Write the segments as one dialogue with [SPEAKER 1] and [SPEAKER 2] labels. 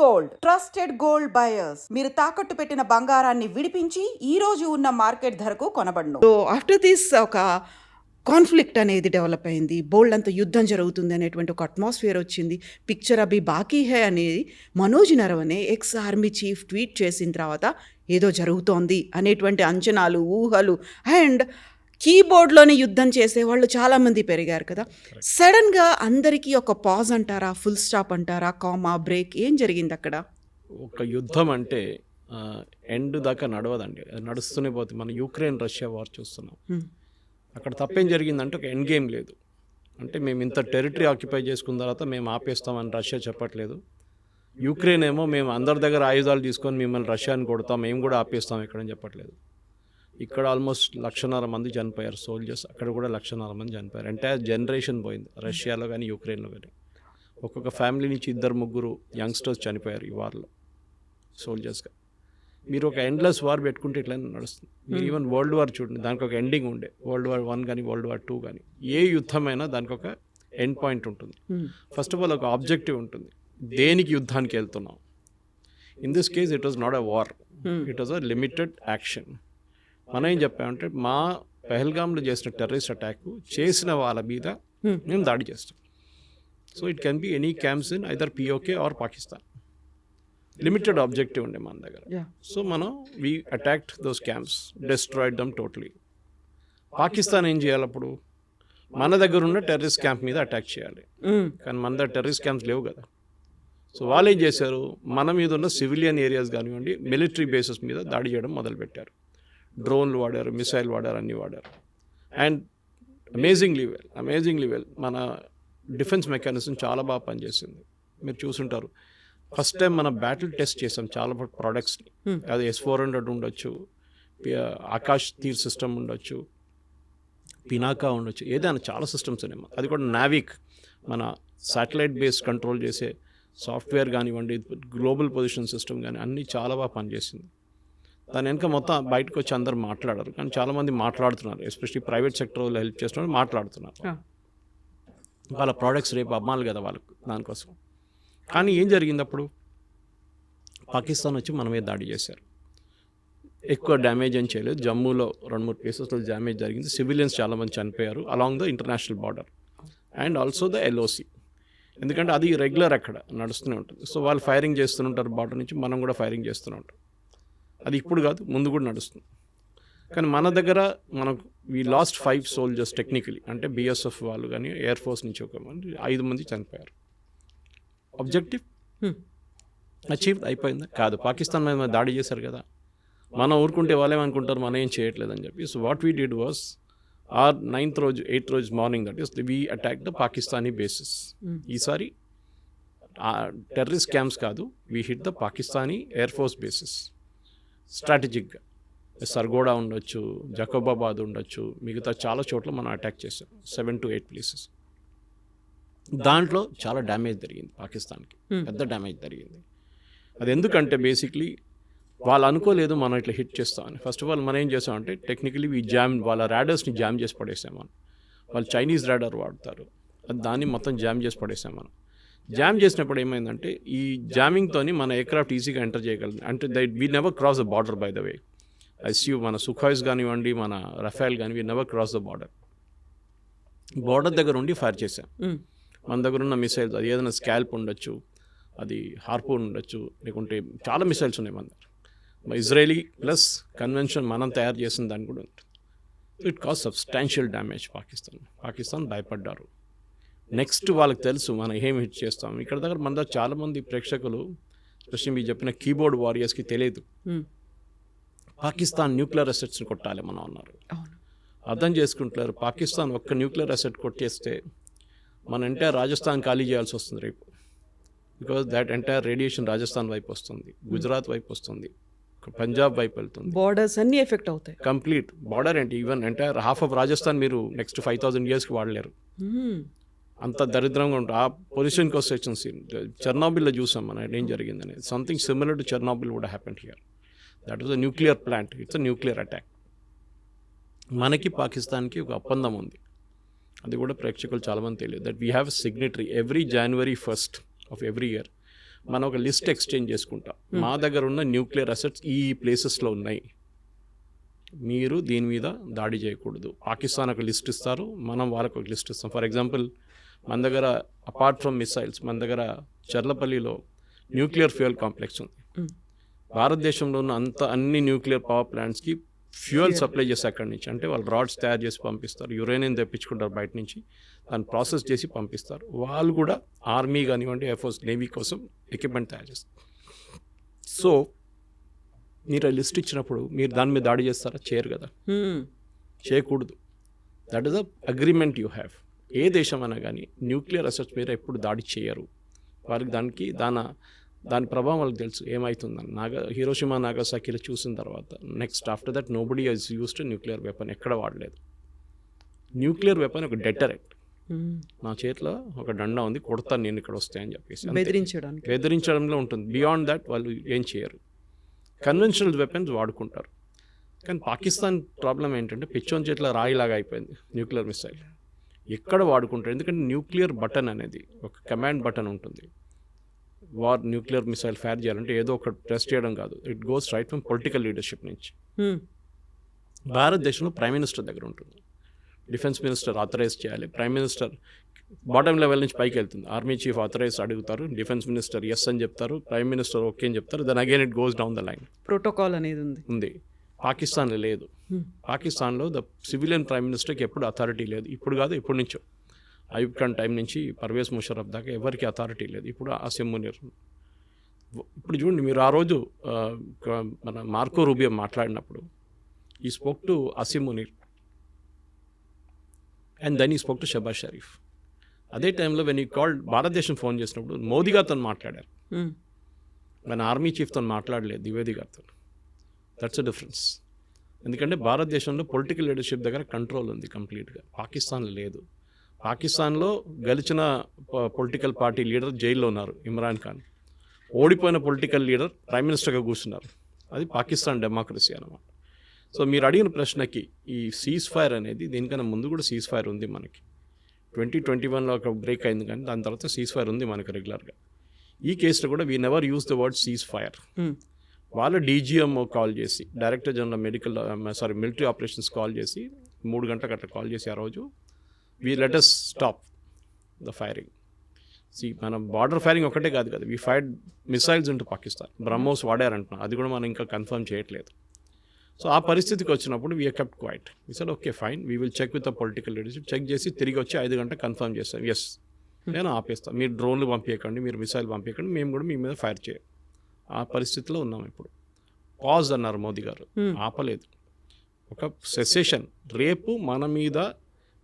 [SPEAKER 1] Gold. Trusted gold buyers. మీరు తాకట్టు పెట్టిన బంగారాన్ని విడిపించి ఈ రోజు ఉన్న మార్కెట్ ధరకు కొనబడను.
[SPEAKER 2] సో ఆఫ్టర్ దిస్ ఒక కాన్ఫ్లిక్ట్ అనేది డెవలప్ అయింది. బోల్డ్ అంత యుద్ధం జరుగుతుంది అనేటువంటి ఒక అట్మాస్ఫియర్ వచ్చింది. పిక్చర్ అభి బాకీ హే అనేది Manoj Naravane ex army chief tweet చేసిన తర్వాత ఏదో జరుగుతోంది అనేటువంటి అంచనాలు ఊహలు. అండ్ కీబోర్డ్లోనే యుద్ధం చేసేవాళ్ళు చాలామంది పెరిగారు కదా. సడన్గా అందరికీ ఒక పాజ్ అంటారా? ఫుల్ స్టాప్ అంటారా? కామా బ్రేక్ ఏం జరిగింది అక్కడ?
[SPEAKER 3] ఒక యుద్ధం అంటే ఎండ్ దాకా నడవదండి. నడుస్తూనే పోతుంది. మనం యూక్రెయిన్ రష్యా వార్ చూస్తున్నాం.
[SPEAKER 2] Hmm.
[SPEAKER 3] అక్కడ తప్పేం జరిగిందంటే ఒక ఎండ్ గేమ్ లేదు. అంటే మేము ఇంత టెరిటరీ ఆక్యుపై చేసుకున్న తర్వాత మేము ఆపేస్తామని రష్యా చెప్పట్లేదు. యూక్రెయిన్ ఏమో మేము అందరి దగ్గర ఆయుధాలు తీసుకొని మిమ్మల్ని రష్యాని కొడతాం మేము కూడా ఆపేస్తాం ఇక్కడని చెప్పట్లేదు. ఇక్కడ ఆల్మోస్ట్ లక్షన్నర మంది చనిపోయారు సోల్జర్స్ అక్కడ కూడా లక్షన్నర మంది చనిపోయారు. ఎంటైర్ జనరేషన్ పోయింది రష్యాలో కానీ యూక్రెయిన్లో కానీ ఒక్కొక్క ఫ్యామిలీ నుంచి ఇద్దరు ముగ్గురు యంగ్స్టర్స్ చనిపోయారు ఈ వార్లో సోల్జర్స్గా మీరు ఒక ఎండ్లెస్ వార్ పెట్టుకుంటే ఇట్లా నడుస్తుంది. మీరు ఈవెన్ వరల్డ్ వార్ చూడండి దానికి ఒక ఎండింగ్ ఉండే. వరల్డ్ వార్ వన్ కానీ వరల్డ్ వార్ టూ కానీ ఏ యుద్ధమైనా దానికి ఒక ఎండ్ పాయింట్ ఉంటుంది.
[SPEAKER 2] Hmm.
[SPEAKER 3] ఫస్ట్ ఆఫ్ ఆల్ ఒక ఆబ్జెక్టివ్ ఉంటుంది. దేనికి యుద్ధానికి వెళ్తున్నాం? In this case it was not a war
[SPEAKER 2] Hmm.
[SPEAKER 3] It was a limited action మనం ఏం చెప్పామంటే మా పెహల్గామ్లో చేసిన టెర్రరిస్ట్ అటాక్ చేసిన వాళ్ళ మీద. మేము దాడి చేస్తాం. So it can be any camps in either PoK or Pakistan limited objective ఉండే మన దగ్గర. సో మనం we attacked those camps destroyed them totally Pakistan ఏం చేయాలి అప్పుడు? మన దగ్గర ఉన్న టెర్రరిస్ట్ క్యాంప్ మీద అటాక్ చేయాలి. కానీ మన దగ్గర టెర్రరిస్ట్ క్యాంప్స్ లేవు కదా. సో వాళ్ళు ఏం చేశారు? మన మీద ఉన్న సివిలియన్ ఏరియాస్ కానివ్వండి మిలిటరీ బేసెస్ మీద దాడి చేయడం మొదలుపెట్టారు. డ్రోన్లు వాడారు మిసైల్ వాడారు అన్నీ వాడారు. And amazingly well amazingly well మన డిఫెన్స్ మెకానిజం చాలా బాగా పనిచేసింది. మీరు చూసుంటారు. ఫస్ట్ టైం మన బ్యాటిల్ టెస్ట్ చేసాం చాలా ప్రోడక్ట్స్ని
[SPEAKER 2] Hmm.
[SPEAKER 3] అది ఎస్ ఫోర్ హండ్రెడ్ ఉండొచ్చు ఆకాష్ తీర్ సిస్టమ్ ఉండొచ్చు పినాకా ఉండొచ్చు ఏదైనా చాలా సిస్టమ్స్ ఉన్నాయి. అది కూడా నావిక్ మన శాటిలైట్ బేస్ కంట్రోల్ చేసే సాఫ్ట్వేర్ కానివ్వండి గ్లోబల్ పొజిషన్ సిస్టమ్ కానీ అన్నీ చాలా బాగా పనిచేసింది. దాని వెనక మొత్తం బయటకు వచ్చి అందరు మాట్లాడరు. కానీ చాలామంది మాట్లాడుతున్నారు. ఎస్పెషల్లీ ప్రైవేట్ సెక్టర్ వాళ్ళు హెల్ప్ చేస్తున్నారు మాట్లాడుతున్నారు. వాళ్ళ ప్రోడక్ట్స్ రేపు అమ్మాలి కదా వాళ్ళకు దానికోసం. కానీ ఏం జరిగింది అప్పుడు పాకిస్తాన్ వచ్చి మన మీద దాడి చేశారు. ఎక్కువ డ్యామేజ్ ఏం చేయలేదు. జమ్మూలో రెండు మూడు ప్లేసెస్లో డ్యామేజ్ జరిగింది. సివిలియన్స్ చాలామంది చనిపోయారు. Along the international border. And also the LoC. ఎందుకంటే అది రెగ్యులర్ అక్కడ నడుస్తూనే ఉంటుంది. సో వాళ్ళు ఫైరింగ్ చేస్తుంటారు బార్డర్ నుంచి మనం కూడా ఫైరింగ్ చేస్తూనే ఉంటాం. అది ఇప్పుడు కాదు ముందు కూడా నడుస్తుంది. కానీ మన దగ్గర మనకు we lost five soldiers technically అంటే బిఎస్ఎఫ్ వాళ్ళు కానీ ఎయిర్ ఫోర్స్ నుంచి ఒక మంది ఐదు మంది చనిపోయారు. Objective
[SPEAKER 2] Hmm.
[SPEAKER 3] అచీవ్ అయిపోయిందా? కాదు. పాకిస్తాన్ మీద దాడి చేశారు కదా. మనం ఊరుకుంటే వాళ్ళేమనుకుంటారు మనం ఏం చేయట్లేదని చెప్పి. So what we did was our ninth రోజు ఎయిత్ రోజు morning that is we attack the Pakistani bases
[SPEAKER 2] Hmm.
[SPEAKER 3] ఈసారి టెర్రరిస్ట్ క్యాంప్స్ కాదు we hit the Pakistani air force bases స్ట్రాటజిక్గా. Sargodha ఉండొచ్చు జకోబాబాద్ ఉండొచ్చు మిగతా చాలా చోట్ల మనం అటాక్ చేసాం సెవెన్ టు ఎయిట్ ప్లేసెస్. దాంట్లో చాలా డ్యామేజ్ జరిగింది పాకిస్తాన్కి. పెద్ద డ్యామేజ్ జరిగింది. అది ఎందుకంటే బేసిక్లీ వాళ్ళు అనుకోలేదు మనం ఇట్లా హిట్ చేస్తామని. ఫస్ట్ ఆఫ్ ఆల్ మనం ఏం చేసామంటే టెక్నికలీ ఈ జామ్ వాళ్ళ ర్యాడర్స్ని జామ్ చేసి పడేసాం మనం. వాళ్ళు చైనీస్ ర్యాడర్ వాడతారు. అది దాన్ని మొత్తం జామ్ చేసి పడేసాం మనం. జామ్ చేసినప్పుడు ఏమైందంటే ఈ జామింగ్తోని మన ఎయిర్క్రాఫ్ట్ ఈజీగా ఎంటర్ చేయగలం అంటే దై we never cross the border by the way ICU మన సుఖాయిస్ కానివ్వండి మన రఫేల్ కానీ we never cross the border border దగ్గర ఉండి ఫైర్ చేసాం. మన దగ్గర ఉన్న మిసైల్స్ అది ఏదైనా స్కాల్ప్ ఉండొచ్చు అది హార్పూన్ ఉండొచ్చు లేకుంటే చాలా మిసైల్స్ ఉన్నాయి మన దగ్గర. ఇజ్రాయలీ ప్లస్ కన్వెన్షన్ మనం తయారు చేసిన దాని కూడా ఉంటుంది. It caused substantial damage Pakistan Pakistan భయపడ్డారు. నెక్స్ట్ వాళ్ళకి తెలుసు మనం ఏం హిట్ చేస్తాం. ఇక్కడ దగ్గర మన దగ్గర చాలామంది ప్రేక్షకులు స్పెషల్లీ మీరు చెప్పిన కీబోర్డ్ వారియర్స్కి తెలియదు. పాకిస్తాన్ న్యూక్లియర్ అసెట్స్ని కొట్టాలి మనం అన్నారు. అర్థం చేసుకుంటున్నారు పాకిస్తాన్ ఒక్క న్యూక్లియర్ అసెట్ కొట్టేస్తే మన ఎంటైర్ రాజస్థాన్ ఖాళీ చేయాల్సి వస్తుంది రేపు. Because that entire radiation Rajasthan వైపు వస్తుంది గుజరాత్ వైపు వస్తుంది పంజాబ్ వైపు వెళ్తుంది.
[SPEAKER 2] బార్డర్స్ అన్నీ ఎఫెక్ట్ అవుతాయి.
[SPEAKER 3] కంప్లీట్ బార్డర్ ఏంటి? Even entire half of Rajasthan మీరు నెక్స్ట్ ఫైవ్ థౌసండ్ ఇయర్స్కి వాడలేరు.
[SPEAKER 2] Mm.
[SPEAKER 3] అంత దరిద్రంగా ఉంటుంది ఆ పొజిషన్కి వస్తే చెర్నాబిల్లో చూసాం మనం ఏం జరిగిందని something similar to Chernobyl would happen here that was a nuclear plant it's a nuclear attack మనకి పాకిస్తాన్కి ఒక ఒప్పందం ఉంది. అది కూడా ప్రేక్షకులు చాలామంది తెలియదు. That we have signatory every January first of every year మనం ఒక లిస్ట్ ఎక్స్చేంజ్ చేసుకుంటాం. మా దగ్గర ఉన్న న్యూక్లియర్ అసెట్స్ ఈ ప్లేసెస్లో ఉన్నాయి. మీరు దీని మీద దాడి చేయకూడదు. పాకిస్తాన్ ఒక లిస్ట్ ఇస్తారు. మనం వాళ్ళకి ఒక లిస్ట్ ఇస్తాం. ఫర్ ఎగ్జాంపుల్ మన దగ్గర అపార్ట్ ఫ్రమ్ మిసైల్స్ మన దగ్గర చర్లపల్లిలో న్యూక్లియర్ ఫ్యూయల్ కాంప్లెక్స్ ఉంది. భారతదేశంలో ఉన్న అంత అన్ని న్యూక్లియర్ పవర్ ప్లాంట్స్కి ఫ్యూయల్ సప్లై చేసి అక్కడి నుంచి అంటే వాళ్ళు రాడ్స్ తయారు చేసి పంపిస్తారు యురేనియం తెప్పించుకుంటారు బయట నుంచి దాన్ని ప్రాసెస్ చేసి పంపిస్తారు. వాళ్ళు కూడా ఆర్మీ కానివ్వండి ఎయిర్ఫోర్స్ నేవీ కోసం ఎక్విప్మెంట్ తయారు చేస్తారు. సో మీరు ఆ లిస్ట్ ఇచ్చినప్పుడు మీరు దాని మీద దాడి చేస్తారా? చేయరు కదా. చేయకూడదు. That is a agreement you have ఏ దేశం అయినా కానీ న్యూక్లియర్ అసెట్స్ మీద ఎప్పుడు దాడి చేయరు. వారికి దానికి దాని దాని ప్రభావం వాళ్ళకి తెలుసు. ఏమవుతుందని నాగా హీరోషిమా నాగాసాకిలో చూసిన తర్వాత next after that nobody has used nuclear weapon ఎక్కడ వాడలేదు. న్యూక్లియర్ వెపన్ ఒక డెటరెంట్
[SPEAKER 2] హ్మ్.
[SPEAKER 3] నా చేతిలో ఒక డండా ఉంది కొడతాను నేను ఇక్కడ వస్తాయని చెప్పేసి.
[SPEAKER 2] బెదిరించడానికి.
[SPEAKER 3] బెదిరించడంలో ఉంటుంది. బియాండ్ దట్ వాళ్ళు ఏం చేయరు. కన్వెన్షనల్ వెపన్స్ వాడుకుంటారు. కానీ పాకిస్తాన్ ప్రాబ్లం ఏంటంటే పిచ్చోన్ చేతిలో రాయిలాగా అయిపోయింది న్యూక్లియర్ మిసైల్ ఎక్కడ వాడుకుంటారు? ఎందుకంటే న్యూక్లియర్ బటన్ అనేది ఒక కమాండ్ బటన్ ఉంటుంది. వార్ న్యూక్లియర్ మిసైల్ ఫైర్ చేయాలంటే ఏదో ఒక ప్రెస్ చేయడం కాదు. It goes right from political leadership నుంచి. భారతదేశంలో ప్రైమ్ మినిస్టర్ దగ్గర ఉంటుంది. డిఫెన్స్ మినిస్టర్ ఆథరైజ్ చేయాలి. ప్రైమ్ మినిస్టర్ బాటమ్ లెవెల్ నుంచి పైకి వెళ్తుంది. ఆర్మీ చీఫ్ ఆథరైజ్ అడుగుతారు. డిఫెన్స్ మినిస్టర్ ఎస్ అని చెప్తారు. ప్రైమ్ మినిస్టర్ ఓకే అని చెప్తారు. Then again it goes down the line
[SPEAKER 2] protocol అనేది ఉంది.
[SPEAKER 3] ఉంది. పాకిస్తాన్లో లేదు. పాకిస్తాన్లో ద సివిలియన్ ప్రైమ్ మినిస్టర్కి ఎప్పుడు అథారిటీ లేదు. ఇప్పుడు కాదు ఎప్పటి నుంచో. అయూబ్ ఖాన్ టైం నుంచి పర్వేజ్ ముషరఫ్ దాకా ఎవరికి అథారిటీ లేదు. ఇప్పుడు అసిమ్ మునీర్ ఇప్పుడు చూడండి మీరు ఆ రోజు మన మార్కో రూబియో మాట్లాడినప్పుడు he spoke to Asim Munir and then he spoke to Shahbaz Sharif. అదే టైంలో వెన్ ఈ కాల్ భారతదేశం ఫోన్ చేసినప్పుడు మోదీ గారితో మాట్లాడారు. మన ఆర్మీ చీఫ్తో మాట్లాడలేదు ద్వివేది గారితో దట్స్ అ డిఫరెన్స్ ఎందుకంటే భారతదేశంలో పొలిటికల్ లీడర్షిప్ దగ్గర కంట్రోల్ ఉంది కంప్లీట్గా పాకిస్తాన్లో లేదు. పాకిస్తాన్లో గెలిచిన పొలిటికల్ పార్టీ లీడర్ జైల్లో ఉన్నారు ఇమ్రాన్ ఖాన్. ఓడిపోయిన పొలిటికల్ లీడర్ ప్రైమ్ మినిస్టర్గా కూర్చున్నారు. అది పాకిస్తాన్ డెమోక్రసీ అనమాట సో మీరు అడిగిన ప్రశ్నకి ఈ సీజ్ ఫైర్ అనేది దీనికన్నా ముందు కూడా సీజ్ ఫైర్ ఉంది మనకి. ట్వంటీ ట్వంటీ వన్లో ఒక బ్రేక్ అయింది కానీ దాని తర్వాత సీజ్ ఫైర్ ఉంది మనకు రెగ్యులర్గా ఈ కేసులో కూడా we never use the word cease fire వాళ్ళ డీజీఎంఓ కాల్ చేసి director general medical sorry military operations call చేసి మూడు గంటలకు అట్లా కాల్ చేసి ఆ రోజు we let us stop the firing see మనం బార్డర్ ఫైరింగ్ ఒకటే కాదు కదా వీ ఫైర్ మిసైల్స్ ఉంటూ పాకిస్తాన్ బ్రహ్మోస్ వాడారంటున్నాం అది కూడా మనం ఇంకా కన్ఫర్మ్ చేయట్లేదు. సో ఆ పరిస్థితికి వచ్చినప్పుడు we kept quiet we said okay fine we will check with the political leadership check చేసి తిరిగి వచ్చి ఐదు గంటలకు కన్ఫర్మ్ చేస్తాం. ఎస్ నేను ఆపేస్తాను మీరు డ్రోన్లు పంపించకండి మీరు మిసైల్ పంపించకండి మేము కూడా మీ మీద ఫైర్ చేయం. ఆ పరిస్థితిలో ఉన్నాం ఇప్పుడు. పాజ్ అన్నారు మోదీ గారు. ఆపలేదు. ఒక సెసేషన్. రేపు మన మీద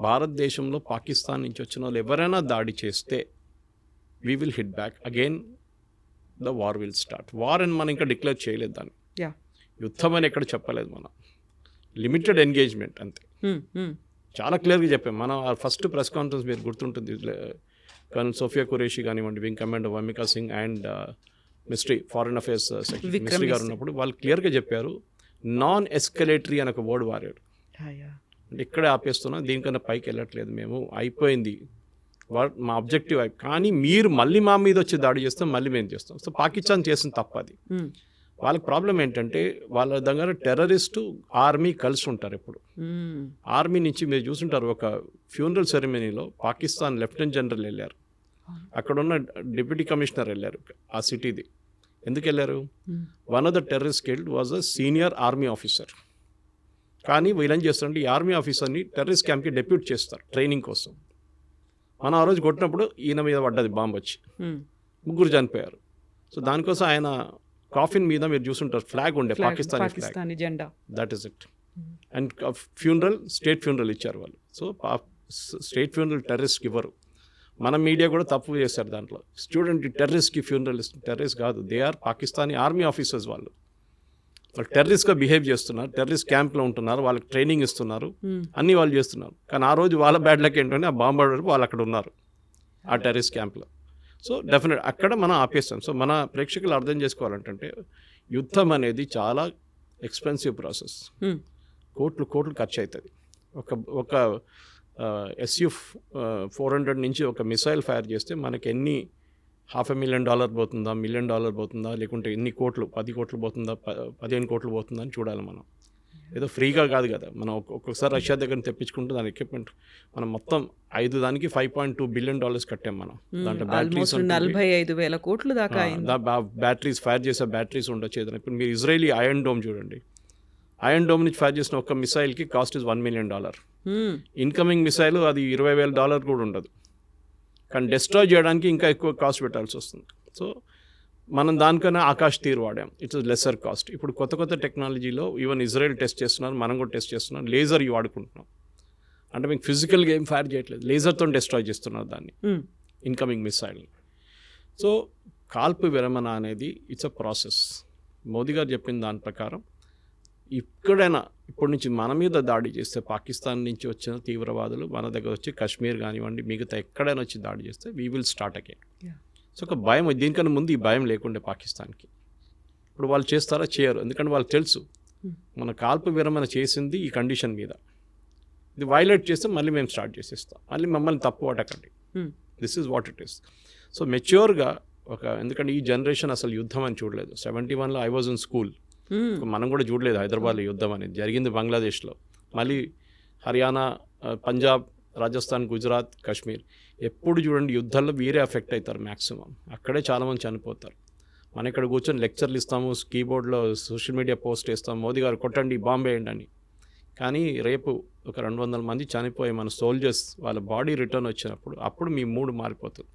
[SPEAKER 3] భారతదేశంలో పాకిస్తాన్ నుంచి వచ్చిన వాళ్ళు ఎవరైనా దాడి చేస్తే we will hit back again the war will start war అని మనం ఇంకా డిక్లేర్ చేయలేదు దాన్ని. యుద్ధం అని ఎక్కడ చెప్పలేదు మనం. లిమిటెడ్ ఎంగేజ్మెంట్ అంతే. చాలా క్లియర్గా చెప్పాం. మనం ఆ ఫస్ట్ ప్రెస్ కాన్ఫరెన్స్ మీరు గుర్తుంటుంది. కర్నల్ సోఫియా కురేషి కానివ్వండి wing commander Vyomika Singh and Misri foreign affairs Misri గారు. ఉన్నప్పుడు వాళ్ళు క్లియర్గా చెప్పారు నాన్ ఎస్కలేటరీ అని ఒక వర్డ్
[SPEAKER 2] యా.
[SPEAKER 3] అంటే ఇక్కడే ఆపేస్తున్నాం దీనికన్నా పైకి వెళ్ళట్లేదు మేము అయిపోయింది. మా అబ్జెక్టివ్ అయి కానీ మీరు మళ్ళీ మా మీద వచ్చి దాడి చేస్తే మళ్ళీ మేము చేస్తాం. సో పాకిస్తాన్ చేసిన తప్పది
[SPEAKER 2] హ్మ్.
[SPEAKER 3] వాళ్ళకి ప్రాబ్లం ఏంటంటే వాళ్ళ దగ్గర టెర్రరిస్టు ఆర్మీ కలిసి ఉంటారు ఇప్పుడు
[SPEAKER 2] హ్మ్.
[SPEAKER 3] ఆర్మీ నుంచి మీరు చూసుంటారు ఒక ఫ్యూనరల్ సెరమనీలో పాకిస్తాన్ లెఫ్టినెంట్ జనరల్ వెళ్ళారు. అక్కడ ఉన్న డిప్యూటీ కమిషనర్ వెళ్ళారు ఆ సిటీది. ఎందుకు వెళ్ళారు. One of the terrorist killed was a senior army officer కానీ వీళ్ళేం చేస్తారంటే ఈ ఆర్మీ ఆఫీసర్ని టెర్రరిస్ట్ క్యాంప్కి డెప్యూట్ చేస్తారు ట్రైనింగ్ కోసం. మనం ఆ రోజు కొట్టినప్పుడు ఈయన మీద పడ్డది బాంబు వచ్చి.
[SPEAKER 2] హ్మ్.
[SPEAKER 3] ముగ్గురు చనిపోయారు. సో దానికోసం ఆయన కాఫిన్ మీద మీరు చూసుంటారు ఫ్లాగ్ ఉండే పాకిస్తానీ ఫ్లాగ్
[SPEAKER 2] పాకిస్తానీ జెండా.
[SPEAKER 3] That is it and funeral state funeral ఇచ్చారు వాళ్ళు. సో స్టేట్ ఫ్యూనరల్ టెర్రరిస్ట్కి ఇవ్వరు. మన మీడియా కూడా తప్పు చేశారు దాంట్లో. స్టూడెంట్ టెర్రరిస్ట్కి ఫ్యూనరల్ టెర్రరిస్ట్ కాదు. They are Pakistani army officers వాళ్ళు. వాళ్ళు టెర్రరిస్ట్గా బిహేవ్ చేస్తున్నారు. టెర్రరిస్ట్ క్యాంప్లో ఉంటున్నారు. వాళ్ళకి ట్రైనింగ్ ఇస్తున్నారు.
[SPEAKER 2] హ్మ్.
[SPEAKER 3] అన్నీ వాళ్ళు చేస్తున్నారు. కానీ ఆ రోజు వాళ్ళ బ్యాడ్ లక్ ఏంటంటే ఆ బాంబ్ వరకు వాళ్ళు అక్కడ ఉన్నారు. ఆ టెర్రరిస్ట్ క్యాంప్లో సో డెఫినెట్ అక్కడ మనం ఆపేస్తాం. సో మన ప్రేక్షకులు అర్థం చేసుకోవాలంటే యుద్ధం అనేది చాలా ఎక్స్పెన్సివ్ ప్రాసెస్
[SPEAKER 2] హ్మ్.
[SPEAKER 3] కోట్లు కోట్లు ఖర్చు అవుతుంది. ఒక ఒక ఎస్యూ ఫోర్ హండ్రెడ్ నుంచి ఒక మిసైల్ ఫైర్ చేస్తే మనకి ఎన్ని హాఫ్ ఎ మిలియన్ డాలర్ పోతుందా మిలియన్ డాలర్ పోతుందా లేకుంటే ఎన్ని కోట్లు పది కోట్లు పోతుందా పదిహేను కోట్లు పోతుందా అని చూడాలి మనం. ఏదో ఫ్రీగా కాదు కదా. మనం ఒక్కొ- ఒక్కొక్కసారి రష్యా దగ్గర తెప్పించుకుంటే దాని ఎక్విప్మెంట్ మనం మొత్తం ఐదు దానికి five point two billion dollars కట్టాం మనం. దాంట్లో బ్యాటరీస్
[SPEAKER 2] నలభై ఐదు వేల కోట్లు దాకా
[SPEAKER 3] బ్యాటరీస్ ఫైర్ చేసే బ్యాటరీస్ ఉండొచ్చు ఏదైనా. ఇప్పుడు మీరు ఇజ్రాయలీ ఐరన్ డోమ్ చూడండి. ఐరన్ డోమ్ నుంచి ఫైర్ చేసిన ఒక మిసైల్కి cost is one million dollar. Incoming missile అది ఇరవై వేల డాలర్ కూడా ఉండదు. కానీ డిస్ట్రాయ్ చేయడానికి ఇంకా ఎక్కువ కాస్ట్ పెట్టాల్సి వస్తుంది. సో మనం దానికన్నా ఆకాశ్ తీరు వాడాం. ఇట్స్ లెసర్ కాస్ట్ ఇప్పుడు కొత్త కొత్త టెక్నాలజీలో ఈవెన్ ఇజ్రాయెల్ టెస్ట్ చేస్తున్నారు మనం కూడా టెస్ట్ చేస్తున్నాం లేజర్ వాడుకుంటున్నాం. అంటే మీకు ఫిజికల్గా ఏం ఫైర్ చేయట్లేదు. లేజర్తో డిస్ట్రాయ్ చేస్తున్నారు దాన్ని. ఇన్కమింగ్ మిసైల్ సో కాల్పు విరమణ అనేది ఇట్స్ అ ప్రాసెస్ మోదీ గారు చెప్పిన దాని ప్రకారం ఇక్కడైనా ఇప్పటి నుంచి మన మీద దాడి చేస్తే పాకిస్తాన్ నుంచి వచ్చిన తీవ్రవాదులు మన దగ్గర వచ్చి కాశ్మీర్ కానివ్వండి మిగతా ఎక్కడైనా వచ్చి దాడి చేస్తే we will start again. So ఒక భయం దీనికన్నా ముందు ఈ భయం లేకుండే పాకిస్తాన్కి. ఇప్పుడు వాళ్ళు చేస్తారా? చేయరు. ఎందుకంటే వాళ్ళకి తెలుసు మన కాల్పు విరమణ చేసింది ఈ కండిషన్ మీద. ఇది వైలేట్ చేస్తే మళ్ళీ మేము స్టార్ట్ చేసేస్తాం. మళ్ళీ మమ్మల్ని తప్పు
[SPEAKER 2] మ్మ్.
[SPEAKER 3] This is what it is so మెచ్యూర్గా ఒక ఎందుకంటే ఈ జనరేషన్ అసలు యుద్ధం అని చూడలేదు. సెవెంటీ వన్లో ఐ వాజ్ ఇన్ స్కూల్. మనం కూడా చూడలేదు హైదరాబాద్లో యుద్ధం అనేది. జరిగింది బంగ్లాదేశ్లో. మళ్ళీ హర్యానా పంజాబ్ రాజస్థాన్ గుజరాత్ కాశ్మీర్. ఎప్పుడు చూడండి యుద్ధాల్లో వీరే ఎఫెక్ట్ అవుతారు మ్యాక్సిమం అక్కడే చాలామంది చనిపోతారు. మన ఇక్కడ కూర్చొని లెక్చర్లు ఇస్తాము కీబోర్డ్లో సోషల్ మీడియా పోస్ట్ చేస్తాం మోదీ గారు కొట్టండి బాంబే వేయండి అని. కానీ రేపు ఒక రెండు వందల మంది చనిపోయి మన సోల్జర్స్ వాళ్ళ బాడీ రిటర్న్ వచ్చినప్పుడు అప్పుడు మీ మూడు మారిపోతుంది.